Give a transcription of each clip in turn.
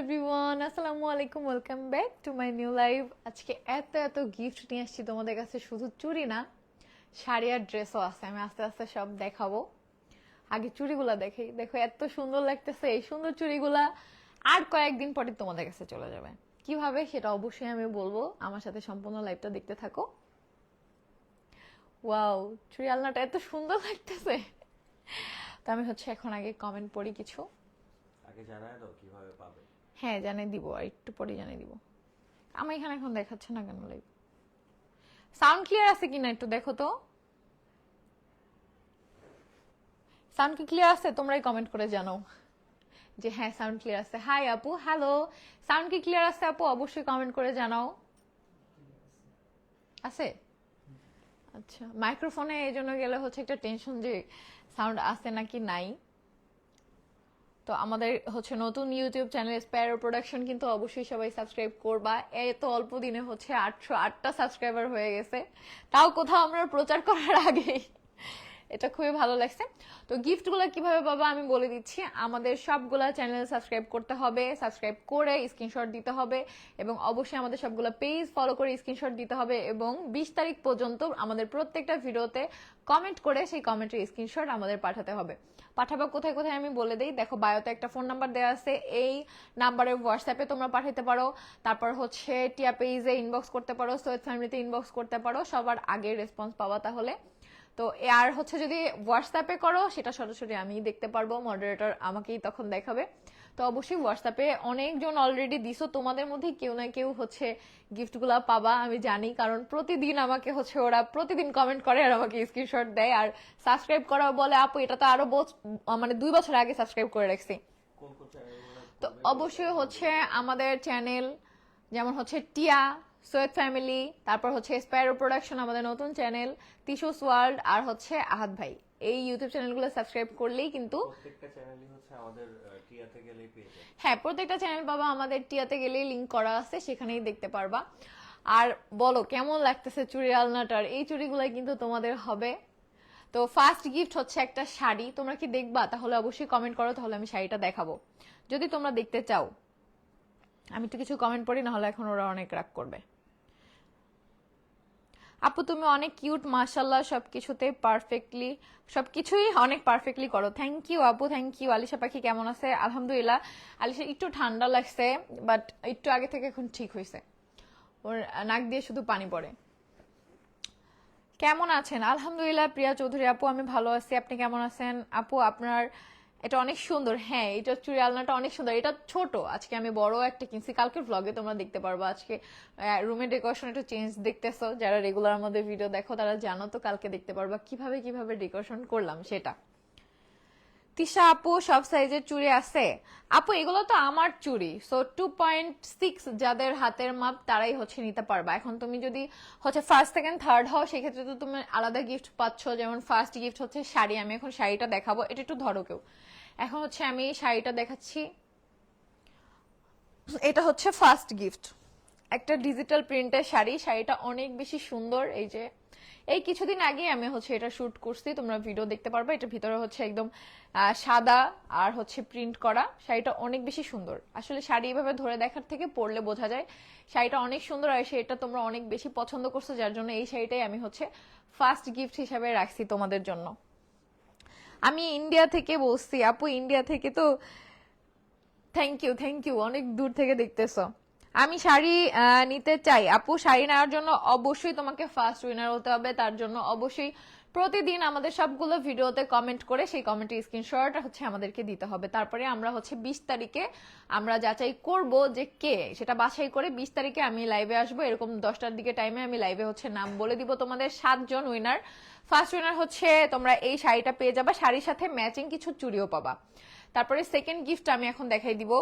Everyone আসসালামু আলাইকুম welcome back to my new live আজকে এত এত গিফট নিয়ে আসছি তোমাদের কাছে, শুধু চুড়ি না, শাড়ি আর ড্রেসও আছে, আমি আস্তে আস্তে সব দেখাবো। আগে চুড়িগুলা দেখি দেখো, এত সুন্দর লাগতেছে এই সুন্দর চুড়িগুলা, আর কয়েকদিন পরে তোমাদের কাছে চলে যাবে। কীভাবে, সেটা অবশ্যই আমি বলব। আমার সাথে সম্পূর্ণ লাইভটা দেখতে থাকো। ওয়াও চুড়ি আলনাটা এত সুন্দর লাগতেছে। তো আমি হচ্ছে এখন আগে কমেন্ট পড়ি কিছু। আগে জানায় দাও কীভাবে পাবে। হ্যাঁ জানিয়ে দিব, আর একটু পরে জানিয়ে দিব। আমার এখানে এখন দেখাচ্ছে না কেন লাইভ সাউন্ড ক্লিয়ার আছে কিনা একটু দেখো তো। সাউন্ড কি ক্লিয়ার আছে? তোমরাই কমেন্ট করে জানাও। যে হ্যাঁ সাউন্ড ক্লিয়ার আছে। হাই আপু হ্যালো সাউন্ড কি ক্লিয়ার আছে আপু? অবশ্যই কমেন্ট করে জানাও। আছে? আচ্ছা মাইক্রোফোনে এই জন্য গেলে হচ্ছে একটা টেনশন যে সাউন্ড আছে নাকি নাই। তো আমাদের হচ্ছে নতুন ইউটিউব চ্যানেল স্প্যারো প্রোডাকশন কিন্তু অবশ্যই সবাই সাবস্ক্রাইব করবা। এত অল্প দিনে হচ্ছে আটশো আটটা সাবস্ক্রাইবার হয়ে গেছে। তাও কোথাও আমরা প্রচার করার আগেই। এটা খুবই ভালো লাগছে। তো গিফটগুলো কীভাবে পাবা আমি বলে দিচ্ছি। আমাদের সবগুলা চ্যানেল সাবস্ক্রাইব করতে হবে সাবস্ক্রাইব করে স্ক্রিনশট দিতে হবে এবং অবশ্যই আমাদের সবগুলো পেজ ফলো করে স্ক্রিনশট দিতে হবে এবং বিশ তারিখ পর্যন্ত আমাদের প্রত্যেকটা ভিডিওতে কমেন্ট করে সেই কমেন্টের স্ক্রিনশট আমাদের পাঠাতে হবে। পাঠাবো, কোথায় কোথায় আমি বলে দিই। দেখো বায়োতে একটা ফোন নাম্বার দেওয়া আছে। এই নাম্বারে হোয়াটসঅ্যাপে তোমরা পাঠাতে পারো। তারপর হচ্ছে টিয়া পেজে ইনবক্স করতে পারো সৈয়দ ফ্যামিলিতে ইনবক্স করতে পারো। সবার আগে রেসপন্স পাওয়া তাহলে। তো আর হচ্ছে যদি হোয়াটসঅ্যাপে করো, সেটা সরাসরি আমি দেখতে পারব। মডারেটর আমাকেই তখন দেখাবে। তো অবশ্যই হোয়াটসঅ্যাপে অনেকজন অলরেডি দিছো, তোমাদের মধ্যে কেউ না কেউ হচ্ছে গিফটগুলো পাবা, আমি জানি, কারণ প্রতিদিন আমাকে হচ্ছে ওরা প্রতিদিন কমেন্ট করে আর আমাকে স্ক্রিনশট দেয়, আর সাবস্ক্রাইব করা বলে, আপু, এটা তো আরও মানে দুই বছর আগে সাবস্ক্রাইব করে রাখছি। তো অবশ্যই হচ্ছে আমাদের চ্যানেল যেমন হচ্ছে টিয়া সৈয়দ ফ্যামিলি তারপর হচ্ছে স্পাইরো প্রোডাকশন আমাদের নতুন চ্যানেল তিশুস ওয়ার্ল্ড আর হচ্ছে আহাদ ভাই। এই ইউটিউব চ্যানেলগুলো সাবস্ক্রাইব করলেই কিন্তু প্রত্যেকটা চ্যানেলই হচ্ছে আমাদের টিয়াতে গেলেই পেয়ে যাবে। হ্যাঁ প্রত্যেকটা চ্যানেল বাবা আমাদের টিয়াতে গেলেই লিংক করা আছে সেখানেই দেখতে পারবা। আর বলো কেমন লাগতেছে চুরি আলনাটার? এই চুড়িগুলাই কিন্তু তোমাদের হবে। তো ফার্স্ট গিফট হচ্ছে একটা শাড়ি। তোমরা কি দেখবা? তাহলে অবশ্যই কমেন্ট করো তাহলে আমি শাড়িটা দেখাবো। যদি তোমরা দেখতে চাও আমি তো কিছু কমেন্ট পড়ি না হলে এখন ওরা অনেক রাগ করবে। আপু, তুমি অনেক কিউট মাশাল্লাহ সবকিছুতে পারফেক্টলি সবকিছুই অনেক পারফেক্টলি করো। থ্যাংক ইউ আপু থ্যাংক ইউ আলিশা পাখি কেমন আছে? আলহামদুলিল্লাহ। আলিশা একটু ঠান্ডা লাগছে বাট একটু আগে থেকে এখন ঠিক হয়েছে ওর নাক দিয়ে শুধু পানি পড়ে। কেমন আছেন? আলহামদুলিল্লাহ, প্রিয়া চৌধুরী আপু, আমি ভালো আছি। আপনি কেমন আছেন? আপু, আপনার এটা অনেক সুন্দর হ্যাঁ এটা চুরি আলনাটা অনেক সুন্দর, এটা ছোট, আজকে আমি বড় একটা কিনছি, কালকে ব্লগে তোমরা দেখতে পারব, আজকে রুমের ডেকোরেশন একটু চেঞ্জ দেখতেছো, যারা রেগুলার আমাদের ভিডিও দেখো, তারা জানো তো কালকে দেখতে পারবা কীভাবে কীভাবে ডেকোরেশন করলাম সেটা। তিশা আপু সব সাইজের চুড়ি আছে। আপু, এগুলো তো আমার চুড়ি। সো টু পয়েন্ট সিক্স যাদের হাতের মাপ, তারাই হচ্ছে নিতে পারবা। এখন তুমি যদি হচ্ছে ফার্স্ট সেকেন্ড থার্ড হও, সেক্ষেত্রে তো তুমি আলাদা গিফট পাচ্ছ। যেমন ফার্স্ট গিফট হচ্ছে শাড়ি। আমি এখন শাড়িটা দেখাবো। এটা একটু ধরো কেউ। এখন হচ্ছে আমি শাড়িটা দেখাচ্ছি। এটা হচ্ছে ফার্স্ট গিফট একটা ডিজিটাল প্রিন্টের শাড়ি। শাড়িটা অনেক বেশি সুন্দর। এই যে এই কিছুদিন আগে আমি হচ্ছে এটা শুট করছি, তোমরা ভিডিও দেখতে পারবে। এটা ভিতরে হচ্ছে একদম সাদা আর হচ্ছে প্রিন্ট করা। শাড়িটা অনেক বেশি সুন্দর। আসলে শাড়ি এভাবে ধরে দেখার থেকে পরলে বোঝা যায়, শাড়িটা অনেক সুন্দর আর সেটা তোমরা অনেক বেশি পছন্দ করছ, যার জন্য এই শাড়িটাই আমি হচ্ছে ফার্স্ট গিফট হিসাবে রাখছি তোমাদের জন্য। আমি ইন্ডিয়া থেকে বসছি আপু ইন্ডিয়া থেকে তো থ্যাংক ইউ থ্যাংক ইউ অনেক দূর থেকে দেখতেছো। আমি শাড়ি নিতে চাই। আপু, শাড়ি নেওয়ার জন্য অবশ্যই তোমাকে ফার্স্ট উইনার হতে হবে। তার জন্য অবশ্যই প্রতিদিন আমাদের সবগুলো ভিডিওতে কমেন্ট করে সেই কমেন্টের স্ক্রিনশট হচ্ছে আমাদেরকে দিতে হবে। তারপরে আমরা হচ্ছে বিশ তারিখে আমরা যাচাই করব যে কে, সেটা বাছাই করে বিশ তারিখে আমি লাইভে আসব। এরকম দশটার দিকে টাইমে আমি লাইভে হচ্ছে নাম বলে দিব তোমাদের সাতজন উইনার ফার্স্ট উইনার হচ্ছে তোমরা এই শাড়িটা পেয়ে যাবা। শাড়ির সাথে ম্যাচিং কিছু চুড়িও পাবা। তারপরে সেকেন্ড গিফট আমি এখন দেখাই দিব।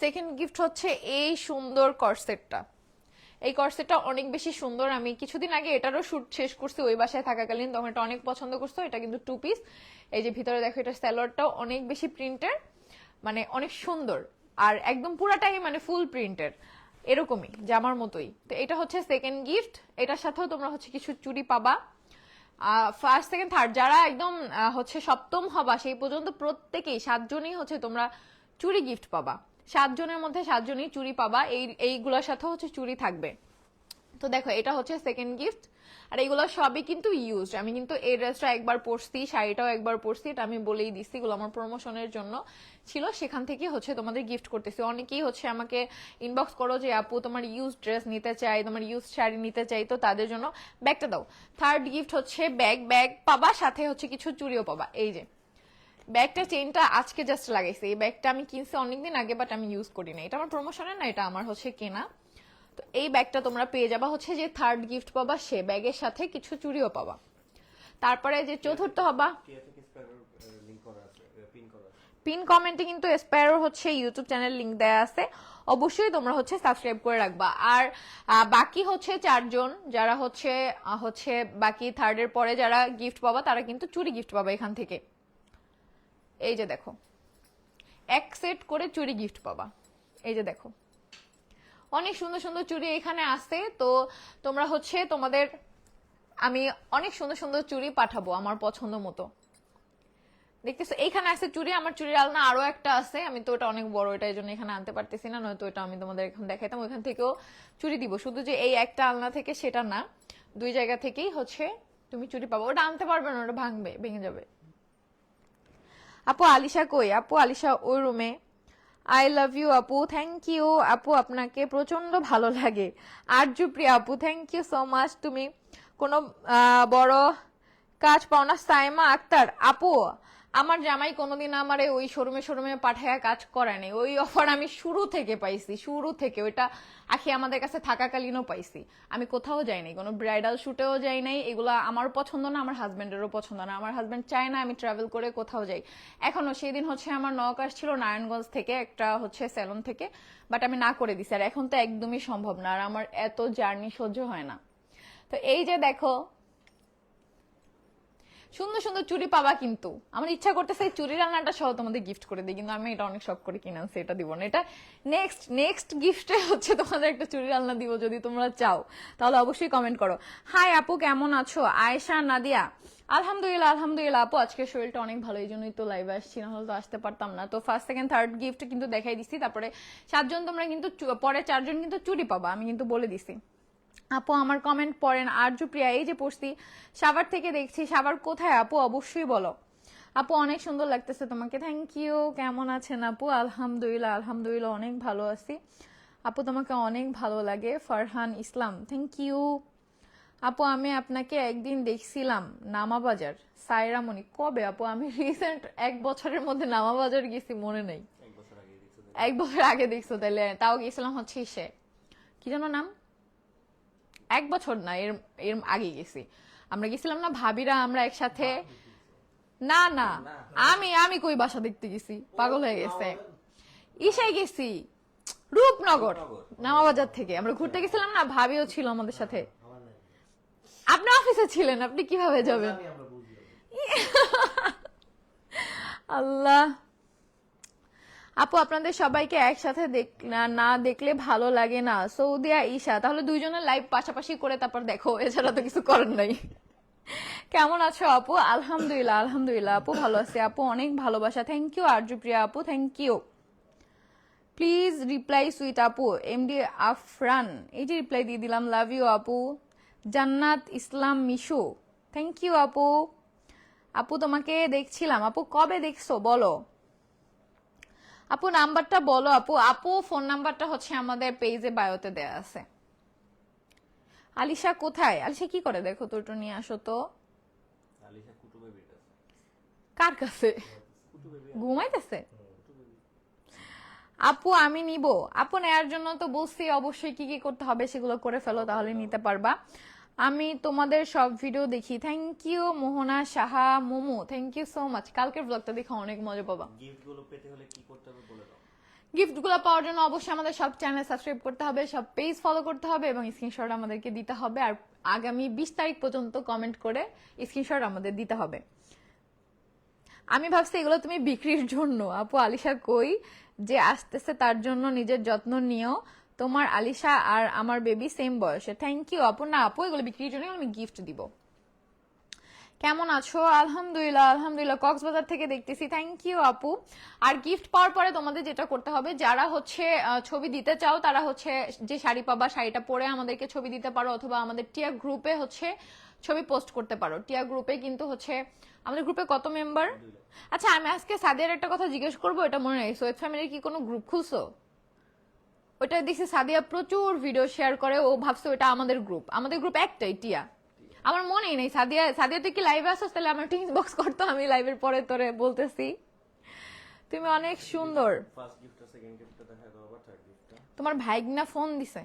সেকেন্ড গিফট হচ্ছে এই সুন্দর কর্সেটটা এই কর্সেটটা অনেক বেশি সুন্দর। আমি কিছুদিন আগে এটারও শুট শেষ করছি, ওই বাসায় থাকাকালীন। তখন এটা অনেক পছন্দ করছ, এটা কিন্তু টু পিস এই যে ভিতরে দেখো, এটা স্যালোয়ারটাও অনেক বেশি প্রিন্টের মানে অনেক সুন্দর। আর একদম পুরাটাই মানে ফুল প্রিন্টের এরকমই, জামার মতোই। তো এটা হচ্ছে সেকেন্ড গিফট এটার সাথেও তোমরা হচ্ছে কিছু চুড়ি পাবা। ফার্স্ট সেকেন্ড থার্ড যারা একদম হচ্ছে সপ্তম হবা, সেই পর্যন্ত প্রত্যেকেই, সাতজনই হচ্ছে তোমরা চুড়ি গিফট পাবা। সাতজনের মধ্যে সাতজনই চুরি পাবা। এই, এইগুলোর সাথে হচ্ছে চুরি থাকবে। তো দেখো, এটা হচ্ছে সেকেন্ড গিফট আর এগুলো সবই কিন্তু ইউজড আমি কিন্তু এই ড্রেসটা একবার পরছি, শাড়িটাও একবার পরছি, এটা আমি বলেই দিচ্ছি এগুলো আমার প্রমোশনের জন্য। ছিল, সেখান থেকে হচ্ছে তোমাদের গিফট করতেছি। অনেকেই হচ্ছে আমাকে ইনবক্স করো যে, আপু, তোমার ইউজ ড্রেস নিতে চাই, তোমার ইউজ শাড়ি নিতে চাই, তো তাদের জন্য ব্যাগটা দাও। থার্ড গিফট হচ্ছে ব্যাগ ব্যাগ পাবা, সাথে হচ্ছে কিছু চুড়িও পাবা। এই যে ব্যাগটা চেনটা আজকে জাস্ট লাগাইছি। এই ব্যাগটা আমি কিনছি অনেকদিন আগে বাট আমি ইউজ করি না এটা আমার প্রমোশনের না, এটা আমার হচ্ছে কেনা। তো এই ব্যাগটা তোমরা পেয়ে যাবা হচ্ছে যে থার্ড গিফট পাবা, সে ব্যাগের সাথে কিছু চুরিও পাবা। তারপরে যে চতুর্থ হবা পিন কমেন্টে কিন্তু স্প্যারো হচ্ছে ইউটিউব চ্যানেল লিংক দেয়া আছে। অবশ্যই তোমরা হচ্ছে সাবস্ক্রাইব করে রাখবা। আর বাকি হচ্ছে চারজন, যারা হচ্ছে হচ্ছে বাকি থার্ডের পরে যারা গিফট পাবা, তারা কিন্তু চুরি গিফট পাবা এখান থেকে। এই যে দেখো। এক সেট করে চুরি গিফট পাবা। এই যে দেখো। অনেক সুন্দর সুন্দর চুড়ি এখানে আছে। তো তোমরা হচ্ছে তোমাদের, আমি অনেক সুন্দর সুন্দর চুড়ি পাঠাবো আমার পছন্দ মতো। দেখতেছো এইখানে আছে চুড়ি আমার চুড়ির আলনা আরও একটা আছে। আমি তো ওটা অনেক বড় এটা এই জন্য এখানে আনতে পারতেছি না, নয়তো এটা আমি তোমাদের এখন দেখাইতাম। ওইখান থেকেও চুড়ি দিব। শুধু যে এই একটা আলনা থেকে, সেটা না। দুই জায়গা থেকেই হচ্ছে তুমি চুড়ি পাবো। ওটা আনতে পারবে না, ওটা ভাঙবে, ভেঙে যাবে। আপু আলিশা কই? আপু আলিশা ওই রুমে আই লাভ ইউ আপু। থ্যাংক ইউ আপু। আপনাকে প্রচণ্ড ভালো লাগে। আর জুপ্রিয়া আপু। থ্যাংক ইউ সো মাচ তুমি কোনো বড় কাজ পাও না সাইমা আক্তার। আপু আমার জামাই কোনোদিন আমার ওই শোরুমে শোরুমে পাঠায়া কাজ করেনি ওই অফার আমি শুরু থেকে পাইছি, শুরু থেকে। ওইটা আখি আমাদের কাছে থাকাকালীনও পাইছি। আমি কোথাও যাইনি, কোনো ব্রাইডাল শুটেও যাই নাই এগুলো আমার পছন্দ না, আমার হাজবেন্ডেরও পছন্দ না। আমার হাজবেন্ড চায় না আমি ট্রাভেল করে কোথাও যাই। এখনও সেই দিন হচ্ছে আমার নক আসছিল নারায়ণগঞ্জ থেকে, একটা হচ্ছে স্যালন থেকে বাট আমি না করে দিছি। আর এখন তো একদমই সম্ভব না, আর আমার এত জার্নি সহ্য হয় না। তো এই যে দেখো সুন্দর সুন্দর চুড়ি পাবা কিন্তু। আমার ইচ্ছা করতেছে এই চুরি রান্নাটা সহ তোমাদের গিফট করে দিই, কিন্তু আমি এটা অনেক শখ করে কিনে আনছি, এটা দিব না। এটা নেক্সট নেক্সট গিফটে হচ্ছে তোমাদের একটা চুরি রান্না দিব যদি তোমরা চাও। তাহলে অবশ্যই কমেন্ট করো। হাই আপু, কেমন আছো? আয়েশা, নাদিয়া। আলহামদুলিল্লাহ আলহামদুলিল্লাহ আপু আজকে শরীরটা অনেক ভালো, এই জন্যই তো লাইভে আসছি, না হলে তো আসতে পারতাম না। তো ফার্স্ট সেকেন্ড থার্ড গিফট কিন্তু দেখাই দিছি, তারপরে সাতজন তোমরা কিন্তু পরে চারজন কিন্তু চুরি পাবা, আমি কিন্তু বলে দিছি। আপু আমার কমেন্ট পড়েন আর্যপ্রিয়া এই যে পড়ছি সাভার থেকে দেখছি সাভার কোথায় আপু? অবশ্যই বলো। আপু অনেক সুন্দর লাগতেছে তোমাকে থ্যাংক ইউ কেমন আছেন আপু? আলহামদুলিল্লাহ আলহামদুলিল্লাহ অনেক ভালো আছি। আপু তোমাকে অনেক ভালো লাগে ফারহান ইসলাম থ্যাংক ইউ আপু আমি আপনাকে একদিন দেখছিলাম নামাবাজার সায়রামণি কবে আপু? আমি রিসেন্ট এক বছরের মধ্যে নামাবাজার গেছি মনে নেই। এক বছর আগে এক বছর আগে দেখছ তাহলে তাও গেছিলাম হচ্ছে সে। কি যেন নাম? এক বছর না এর এর আগে গেছি। আমরা গেছিলাম না ভাবিরা আমরা একসাথে না না আমি আমি কই বাসা দেখতে গেছি? পাগল হয়ে গেছে। ইসাই গেছি। রূপনগর নামাবাজার থেকে। আমরা ঘুরতে গেছিলাম না ভাবিও ছিল আমাদের সাথে। আপনি অফিসে ছিলেন আপনি কীভাবে যাবেন? আল্লাহ। আপু, আপনাদের সবাইকে একসাথে না দেখলে ভালো লাগে না। সৌদিয়া, ঈশা, তাহলে দুইজনের লাইভ পাশাপাশি করে তারপর দেখো, এছাড়া তো কিছু করার নাই। কেমন আছো আপু? আলহামদুলিল্লাহ আলহামদুলিল্লাহ। আপু, ভালো আছি। আপু, অনেক ভালোবাসা। থ্যাংক ইউ আর্যপ্রিয়া আপু thank you please reply sweet আপু এমডি আফরান। এই যে রিপ্লাই দিয়ে দিলাম লাভ ইউ আপু। জান্নাত ইসলাম মিশু। থ্যাংক ইউ আপু। আপু, তোমাকে দেখছিলাম। আপু, কবে দেখছ? বলো। আপু নাম্বারটা বলো আপু। আপু ফোন নাম্বারটা হচ্ছে আমাদের পেজে বায়োতে দেয়া আছে। আলিশা কোথায়? আলিশা কি করে দেখো তো নিয়ে আসো তো। আলিশা কুটুবে বেট কার কাছে? ঘুমাইতেছে? আপু আমি নিব। আপু নেয়ার জন্য তো বলছি অবশ্যই কি কি করতে হবে সেগুলো করে ফেলো তাহলে নিতে পারবা। আমি তোমাদের সব ভিডিও দেখি। Thank you Mohona Saha Momo. Thank you so much কালকের ব্লগটা দেখে অনেক মজা পাবা। গিফটগুলো পেতে হলে কি করতে হবে বলে দাও। গিফটগুলো পাওয়ার জন্য অবশ্যই আমাদের সব চ্যানেল সাবস্ক্রাইব করতে হবে সব পেজ ফলো করতে হবে এবং স্ক্রিনশট আমাদেরকে দিতে হবে। আর আগামী বিশ তারিখ পর্যন্ত কমেন্ট করে স্ক্রিনশট আমাদের দিতে হবে। আমি ভাবছি এগুলো তুমি বিক্রির জন্য। আপু আলিশা কই? যে আসতেছে তার জন্য নিজের যত্ন নিও। তোমার আলিশা আর আমার বেবি সেম বয়সে। থ্যাংক ইউ আপু। না আপু এগুলো বিক্রির জন্য আমি গিফট দিব। কেমন আছো? আলহামদুলিল্লাহ আলহামদুলিল্লাহ। কক্সবাজার থেকে দেখতেছি। থ্যাংক ইউ আপু। আর গিফট পাওয়ার পরে তোমাদের যেটা করতে হবে যারা হচ্ছে ছবি দিতে চাও তারা হচ্ছে যে শাড়ি পাবা শাড়িটা পরে আমাদেরকে ছবি দিতে পারো অথবা আমাদের টিয়া গ্রুপে হচ্ছে ছবি পোস্ট করতে পারো। টিয়া গ্রুপে কিন্তু হচ্ছে আমাদের গ্রুপে কত মেম্বার আচ্ছা আমি আজকে সাদিয়ার একটা কথা জিজ্ঞেস করব এটা মনে নেই। সোয়েব ফ্যামিলির কি কোনো গ্রুপ খুলছো? ওটা দেখছি সাদিয়া প্রচুর ভিডিও শেয়ার করে ও ভাবছে ওটা আমাদের গ্রুপ আমাদের গ্রুপ একটাই টিয়া। আমার মনেই নেই সাদিয়া সাদিয়া তুই কি লাইভে আসছিস তাহলে আমার একটা বক্স করতো আমি লাইভের পরে তোরে বলতেছি। তুমি অনেক সুন্দর। তোমার ভাইগনা ফোন দিছে?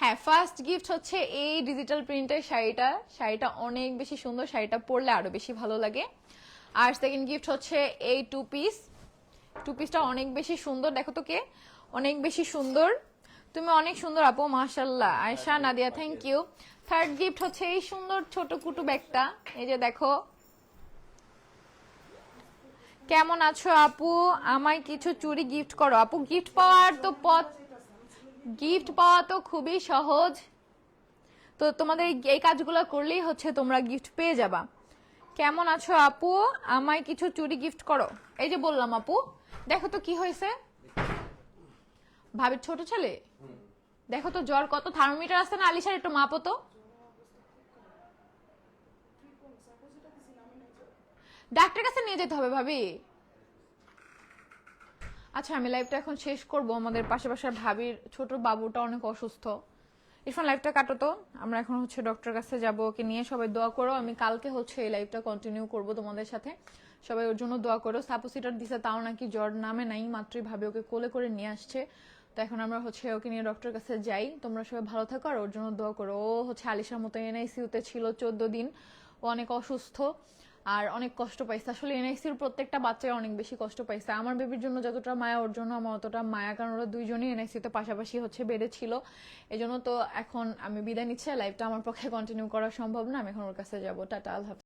হ্যাঁ ফার্স্ট গিফট হচ্ছে এই ডিজিটাল প্রিন্টের শাড়িটা। শাড়িটা অনেক বেশি সুন্দর শাড়িটা পরলে আরও বেশি ভালো লাগে। আর সেকেন্ড গিফট হচ্ছে এই টু পিস টু পিসটা অনেক বেশি সুন্দর। দেখো তো কে? অনেক বেশি সুন্দর। তুমি অনেক সুন্দর আপু মাশাল্লাহ Ayesha Nadia thank you third gift হচ্ছে এই সুন্দর ছোট কুটু ব্যাগটা। এই যে দেখো। কেমন আছো আপু? আমায় কিছু চুরি গিফট করো। আপু গিফট পাওয়ার তো পথ গিফট পাওয়া তো খুবই সহজ। তো তোমাদের এই- এই কাজগুলো করলেই হচ্ছে তোমরা গিফট পেয়ে যাবা। কেমন আছো আপু? আমায় কিছু চুরি গিফট করো। এই যে বললাম আপু। দেখো তো কি হয়েছে? ভাবির ছোট ছেলে? দেখো তো জ্বর কত থার্মোমিটার আছে না, আলিশার একটু মাপো তো। ডাক্তার কাছে নিয়ে যেতে হবে ভাবি। আচ্ছা আমি লাইভটা এখন শেষ করব। আমাদের পাশে পাশে ভাবির ছোট বাবুটা অনেক অসুস্থ। ইরফান লাইভটা কাটো তো। আমরা এখন হচ্ছে ডক্টর কাছে যাব, ওকে নিয়ে সবাই দোয়া করো। আমি কালকে হচ্ছে এই লাইভটা কন্টিনিউ করব তোমাদের সাথে। সবাই ওর জন্য দোয়া করো। সাপোসিটার দিছে, তাও নাকি জ্বর নামে নাই মাত্রই ভাবে ওকে কোলে করে নিয়ে আসছে। তো এখন আমরা হচ্ছে ওকে নিয়ে ডক্টর কাছে যাই। তোমরা সবাই ভালো থাকো আর ওর জন্য দোয়া করো। ও হচ্ছে আলিশার মতো এনআইসিউতে ছিল চোদ্দ দিন। ও অনেক অসুস্থ আর অনেক কষ্ট পাইছে। আসলে এনআইসির প্রত্যেকটা বাচ্চাই অনেক বেশি কষ্ট পাইছে। আমার বেবির জন্য যতটা মায়া, ওর জন্য আমার অতটা মায়া। কারণ ওরা দুইজনই এনআইসিতে পাশাপাশি হচ্ছে বেড়ে ছিল। এই জন্য তো এখন আমি বিদায় নিচ্ছি। লাইফটা আমার পক্ষে কন্টিনিউ করা সম্ভব না। আমি এখন ওর কাছে যাব। টাটা, আল্লাহ।